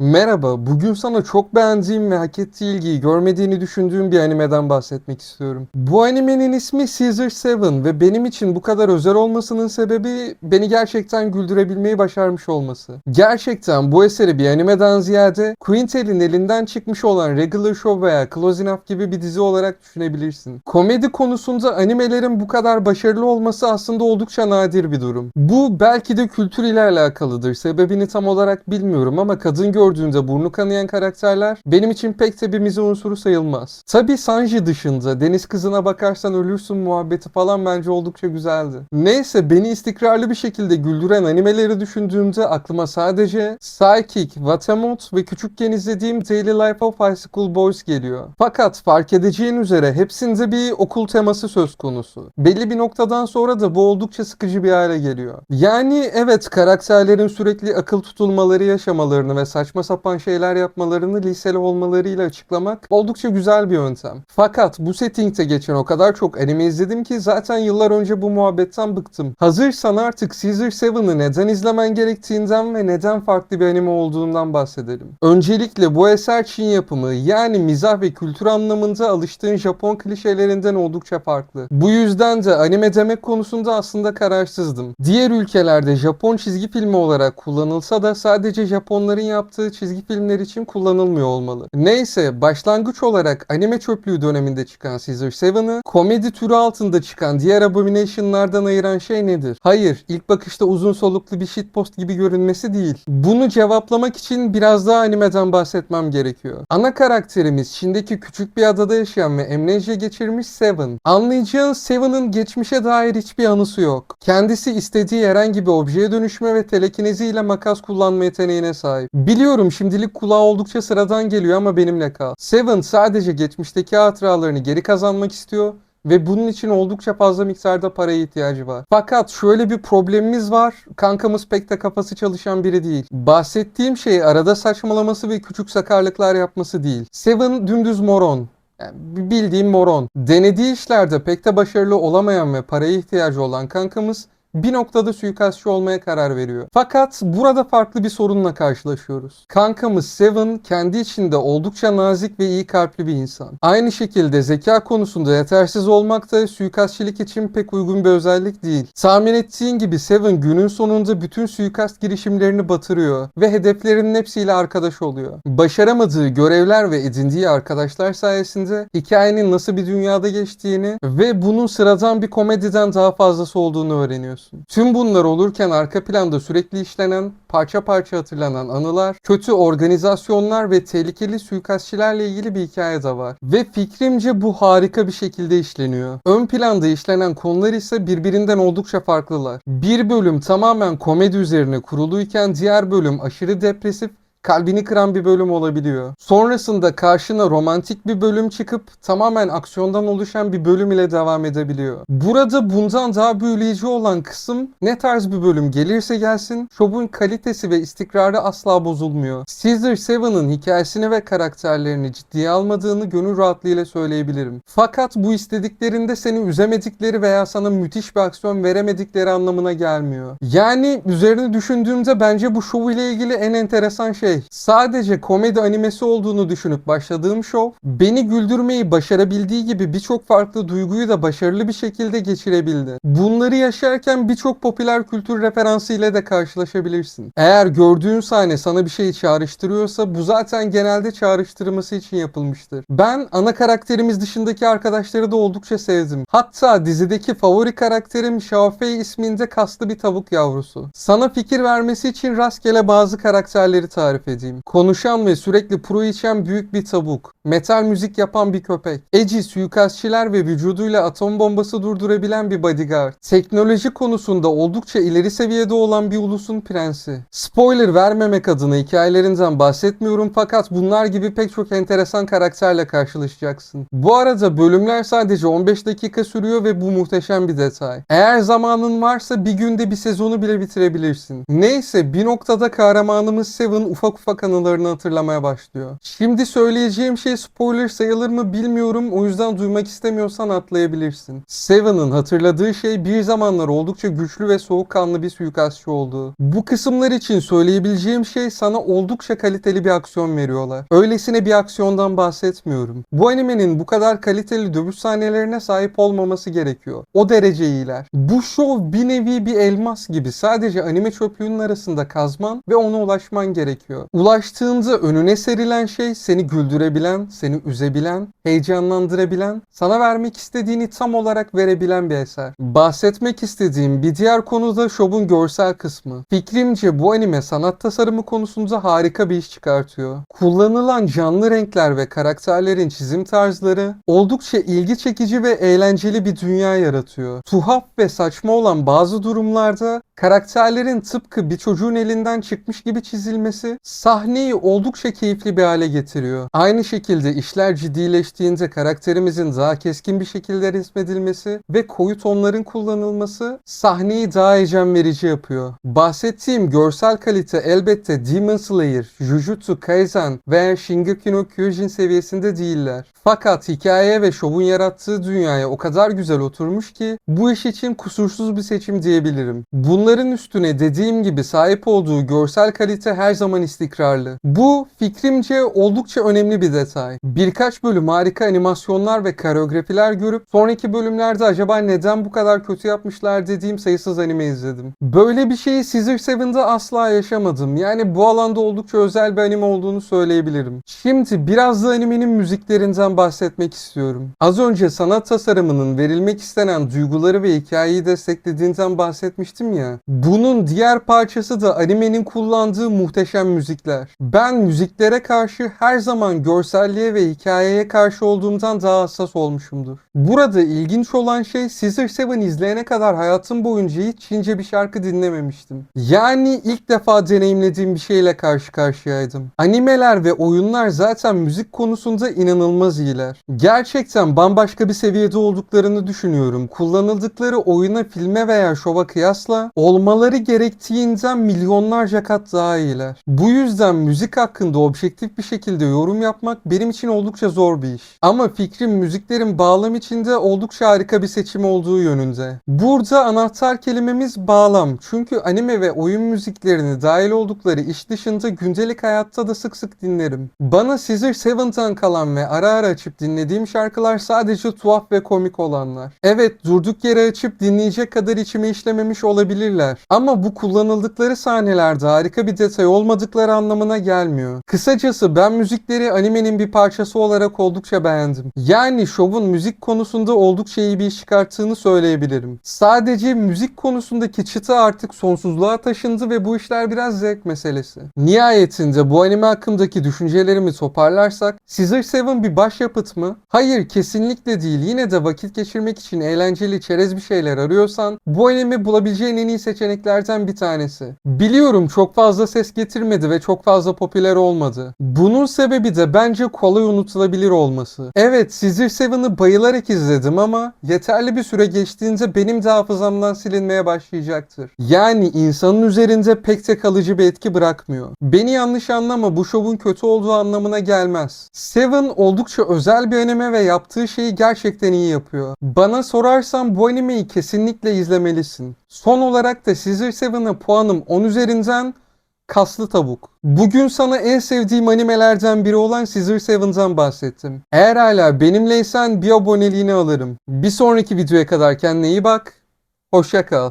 Merhaba, bugün sana çok beğendiğim ve hak ettiği ilgiyi görmediğini düşündüğüm bir animeden bahsetmek istiyorum. Bu animenin ismi Caesar Seven ve benim için bu kadar özel olmasının sebebi beni gerçekten güldürebilmeyi başarmış olması. Gerçekten bu eseri bir animeden ziyade Quintel'in elinden çıkmış olan Regular Show veya Close Enough gibi bir dizi olarak düşünebilirsin. Komedi konusunda animelerin bu kadar başarılı olması aslında oldukça nadir bir durum. Bu belki de kültür ile alakalıdır. Sebebini tam olarak bilmiyorum ama kadın gördüğünde burnu kanayan karakterler benim için pek de bir mize unsuru sayılmaz. Tabi Sanji dışında deniz kızına bakarsan ölürsün muhabbeti falan bence oldukça güzeldi. Neyse beni istikrarlı bir şekilde güldüren animeleri düşündüğümde aklıma sadece Psychic, Watamot ve küçükken izlediğim Daily Life of High School Boys geliyor. Fakat fark edeceğin üzere hepsinde bir okul teması söz konusu. Belli bir noktadan sonra da bu oldukça sıkıcı bir hale geliyor. Yani evet karakterlerin sürekli akıl tutulmaları yaşamalarını ve saçma sapan şeyler yapmalarını liseli olmalarıyla açıklamak oldukça güzel bir yöntem. Fakat bu settingte geçen o kadar çok anime izledim ki zaten yıllar önce bu muhabbetten bıktım. Hazırsan artık Caesar 7'ı neden izlemen gerektiğinden ve neden farklı bir anime olduğundan bahsedelim. Öncelikle bu eser Çin yapımı yani mizah ve kültür anlamında alıştığın Japon klişelerinden oldukça farklı. Bu yüzden de anime demek konusunda aslında kararsızdım. Diğer ülkelerde Japon çizgi filmi olarak kullanılsa da sadece Japonların yaptığı çizgi filmler için kullanılmıyor olmalı. Neyse başlangıç olarak anime çöplüğü döneminde çıkan Caesar 7'ı komedi türü altında çıkan diğer Abomination'lardan ayıran şey nedir? Hayır, ilk bakışta uzun soluklu bir shitpost gibi görünmesi değil. Bunu cevaplamak için biraz daha animeden bahsetmem gerekiyor. Ana karakterimiz Çin'deki küçük bir adada yaşayan ve amnesia geçirmiş Seven. Anlayacağın Seven'ın geçmişe dair hiçbir anısı yok. Kendisi istediği herhangi bir objeye dönüşme ve telekinezi ile makas kullanma yeteneğine sahip. Biliyorum şimdilik kulağa oldukça sıradan geliyor ama benimle kal. Seven sadece geçmişteki hatıralarını geri kazanmak istiyor ve bunun için oldukça fazla miktarda paraya ihtiyacı var. Fakat şöyle bir problemimiz var. Kankamız pek de kafası çalışan biri değil. Bahsettiğim şey arada saçmalaması ve küçük sakarlıklar yapması değil. Seven dümdüz moron. Yani bildiğim moron. Denediği işlerde pek de başarılı olamayan ve paraya ihtiyacı olan kankamız bir noktada suikastçı olmaya karar veriyor. Fakat burada farklı bir sorunla karşılaşıyoruz. Kankamız Seven kendi içinde oldukça nazik ve iyi kalpli bir insan. Aynı şekilde zeka konusunda yetersiz olmak da suikastçilik için pek uygun bir özellik değil. Tahmin ettiğin gibi Seven günün sonunda bütün suikast girişimlerini batırıyor ve hedeflerinin hepsiyle arkadaş oluyor. Başaramadığı görevler ve edindiği arkadaşlar sayesinde hikayenin nasıl bir dünyada geçtiğini ve bunun sıradan bir komediden daha fazlası olduğunu öğreniyorsun. Tüm bunlar olurken arka planda sürekli işlenen, parça parça hatırlanan anılar, kötü organizasyonlar ve tehlikeli suikastçilerle ilgili bir hikaye de var. Ve fikrimce bu harika bir şekilde işleniyor. Ön planda işlenen konular ise birbirinden oldukça farklılar. Bir bölüm tamamen komedi üzerine kuruluyken diğer bölüm aşırı depresif kalbini kıran bir bölüm olabiliyor. Sonrasında karşına romantik bir bölüm çıkıp tamamen aksiyondan oluşan bir bölüm ile devam edebiliyor. Burada bundan daha büyüleyici olan kısım ne tarz bir bölüm gelirse gelsin şovun kalitesi ve istikrarı asla bozulmuyor. Caesar 7'ın hikayesini ve karakterlerini ciddiye almadığını gönül rahatlığıyla söyleyebilirim. Fakat bu istediklerinde seni üzemedikleri veya sana müthiş bir aksiyon veremedikleri anlamına gelmiyor. Yani üzerine düşündüğümde bence bu şov ile ilgili en enteresan şey sadece komedi animesi olduğunu düşünüp başladığım şov beni güldürmeyi başarabildiği gibi birçok farklı duyguyu da başarılı bir şekilde geçirebildi. Bunları yaşarken birçok popüler kültür referansı ile de karşılaşabilirsin. Eğer gördüğün sahne sana bir şey çağrıştırıyorsa bu zaten genelde çağrıştırması için yapılmıştır. Ben ana karakterimiz dışındaki arkadaşları da oldukça sevdim. Hatta dizideki favori karakterim Xiaofei isminde kaslı bir tavuk yavrusu. Sana fikir vermesi için rastgele bazı karakterleri tarif edeyim. Konuşan ve sürekli pro içen büyük bir tavuk. Metal müzik yapan bir köpek. Eci suikastçiler ve vücuduyla atom bombası durdurabilen bir bodyguard. Teknoloji konusunda oldukça ileri seviyede olan bir ulusun prensi. Spoiler vermemek adına hikayelerinden bahsetmiyorum fakat bunlar gibi pek çok enteresan karakterle karşılaşacaksın. Bu arada bölümler sadece 15 dakika sürüyor ve bu muhteşem bir detay. Eğer zamanın varsa bir günde bir sezonu bile bitirebilirsin. Neyse bir noktada kahramanımız Seven ufak ufak ufak anılarını hatırlamaya başlıyor. Şimdi söyleyeceğim şey spoiler sayılır mı bilmiyorum o yüzden duymak istemiyorsan atlayabilirsin. Seven'ın hatırladığı şey bir zamanlar oldukça güçlü ve soğukkanlı bir suikastçı olduğu. Bu kısımlar için söyleyebileceğim şey sana oldukça kaliteli bir aksiyon veriyorlar. Öylesine bir aksiyondan bahsetmiyorum. Bu animenin bu kadar kaliteli dövüş sahnelerine sahip olmaması gerekiyor. O derece iyiler. Bu şov bir nevi bir elmas gibi sadece anime çöplüğünün arasında kazman ve ona ulaşman gerekiyor. Ulaştığında önüne serilen şey seni güldürebilen, seni üzebilen, heyecanlandırabilen, sana vermek istediğini tam olarak verebilen bir eser. Bahsetmek istediğim bir diğer konu da şovun görsel kısmı. Fikrimce bu anime sanat tasarımı konusunda harika bir iş çıkartıyor. Kullanılan canlı renkler ve karakterlerin çizim tarzları oldukça ilgi çekici ve eğlenceli bir dünya yaratıyor. Tuhaf ve saçma olan bazı durumlarda karakterlerin tıpkı bir çocuğun elinden çıkmış gibi çizilmesi sahneyi oldukça keyifli bir hale getiriyor. Aynı şekilde işler ciddileştiğinde karakterimizin daha keskin bir şekilde resmedilmesi ve koyu tonların kullanılması sahneyi daha heyecan verici yapıyor. Bahsettiğim görsel kalite elbette Demon Slayer, Jujutsu Kaisen veya Shingeki no Kyojin seviyesinde değiller. Fakat hikaye ve şovun yarattığı dünyaya o kadar güzel oturmuş ki bu iş için kusursuz bir seçim diyebilirim. Bunların üstüne dediğim gibi sahip olduğu görsel kalite her zaman istikrarlı. Bu fikrimce oldukça önemli bir detay. Birkaç bölüm harika animasyonlar ve koreografiler görüp sonraki bölümlerde acaba neden bu kadar kötü yapmışlar dediğim sayısız anime izledim. Böyle bir şeyi Caesar Seven'da asla yaşamadım. Yani bu alanda oldukça özel bir anime olduğunu söyleyebilirim. Şimdi biraz da animenin müziklerinden bahsetmek istiyorum. Az önce sanat tasarımının verilmek istenen duyguları ve hikayeyi desteklediğinden bahsetmiştim ya. Bunun diğer parçası da animenin kullandığı muhteşem müzikler. Ben müziklere karşı her zaman görselliğe ve hikayeye karşı olduğumdan daha hassas olmuşumdur. Burada ilginç olan şey Caesar Seven izleyene kadar hayatım boyunca hiç Çince bir şarkı dinlememiştim. Yani ilk defa deneyimlediğim bir şeyle karşı karşıyaydım. Animeler ve oyunlar zaten müzik konusunda inanılmaz iyiler. Gerçekten bambaşka bir seviyede olduklarını düşünüyorum. Kullanıldıkları oyuna, filme veya şova kıyasla olmaları gerektiğinden milyonlarca kat daha iyiler. Bu yüzden müzik hakkında objektif bir şekilde yorum yapmak benim için oldukça zor bir iş. Ama fikrim müziklerin bağlam içinde oldukça harika bir seçim olduğu yönünde. Burada anahtar kelimemiz bağlam. Çünkü anime ve oyun müziklerini dahil oldukları iş dışında gündelik hayatta da sık sık dinlerim. Bana Caesar Seven'tan kalan ve ara ara açıp dinlediğim şarkılar sadece tuhaf ve komik olanlar. Evet durduk yere açıp dinleyecek kadar içime işlememiş olabilirler. Ama bu kullanıldıkları sahnelerde harika bir detay olmadıkları anlamına gelmiyor. Kısacası ben müzikleri animenin bir parçası olarak oldukça beğendim. Yani şovun müzik konusunda oldukça iyi bir iş çıkarttığını söyleyebilirim. Sadece müzik konusundaki çıta artık sonsuzluğa taşındı ve bu işler biraz zevk meselesi. Nihayetinde bu anime hakkındaki düşüncelerimi toparlarsak Caesar Seven bir başyapıt mı? Hayır kesinlikle değil. Yine de vakit geçirmek için eğlenceli çerez bir şeyler arıyorsan bu anime bulabileceğin en iyi seçeneklerden bir tanesi. Biliyorum çok fazla ses getirmedi ve çok fazla popüler olmadı. Bunun sebebi de bence kolay unutulabilir olması. Evet Caesar Seven'ı bayılarak izledim ama yeterli bir süre geçtiğinde benim de hafızamdan silinmeye başlayacaktır. Yani insanın üzerinde pek de kalıcı bir etki bırakmıyor. Beni yanlış anlama bu şovun kötü olduğu anlamına gelmez. Seven oldukça özel bir anime ve yaptığı şeyi gerçekten iyi yapıyor. Bana sorarsan bu animeyi kesinlikle izlemelisin. Son olarak da Caesar Seven'a puanım 10 üzerinden Kaslı Tavuk. Bugün sana en sevdiğim animelerden biri olan Caesar Seven'dan bahsettim. Eğer hala benimleysen bir aboneliğini alırım. Bir sonraki videoya kadar kendine iyi bak. Hoşça kal.